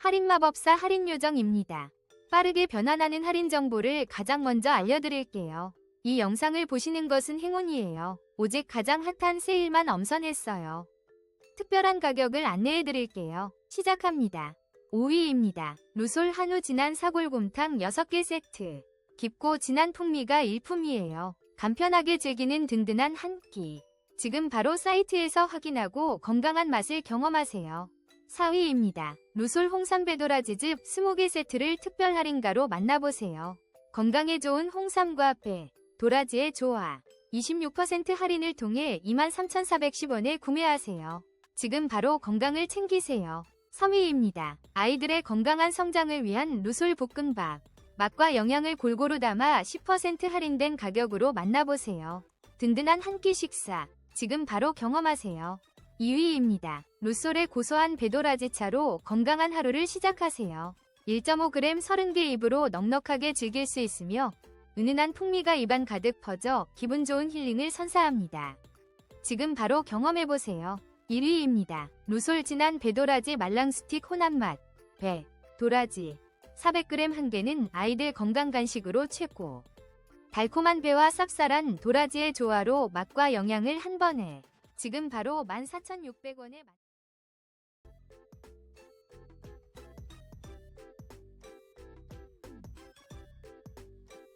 할인마법사 할인요정입니다. 빠르게 변환하는 할인 정보를 가장 먼저 알려드릴게요. 이 영상을 보시는 것은 행운이에요. 오직 가장 핫한 세일만 엄선했어요. 특별한 가격을 안내해드릴게요. 시작합니다. 5위입니다. 루솔 한우 진한 사골곰탕 6개 세트. 깊고 진한 풍미가 일품이에요. 간편하게 즐기는 든든한 한 끼. 지금 바로 사이트에서 확인하고 건강한 맛을 경험하세요. 4위입니다. 루솔 홍삼 배도라지즙 20개 세트를 특별 할인가로 만나보세요. 건강에 좋은 홍삼과 배, 도라지의 조화. 26% 할인을 통해 23,410원에 구매하세요. 지금 바로 건강을 챙기세요. 3위입니다. 아이들의 건강한 성장을 위한 루솔 볶음밥. 맛과 영양을 골고루 담아 10% 할인된 가격으로 만나보세요. 든든한 한 끼 식사. 지금 바로 경험하세요. 2위입니다. 루솔의 고소한 배도라지 차로 건강한 하루를 시작하세요. 1.5g 30개 입으로 넉넉하게 즐길 수 있으며 은은한 풍미가 입안 가득 퍼져 기분 좋은 힐링을 선사합니다. 지금 바로 경험해보세요. 1위입니다. 루솔 진한 배도라지 말랑 스틱 혼합 맛. 배, 도라지. 400g 한 개는 아이들 건강 간식으로 최고. 달콤한 배와 쌉쌀한 도라지의 조화로 맛과 영양을 한 번에. 지금 바로 14,600원에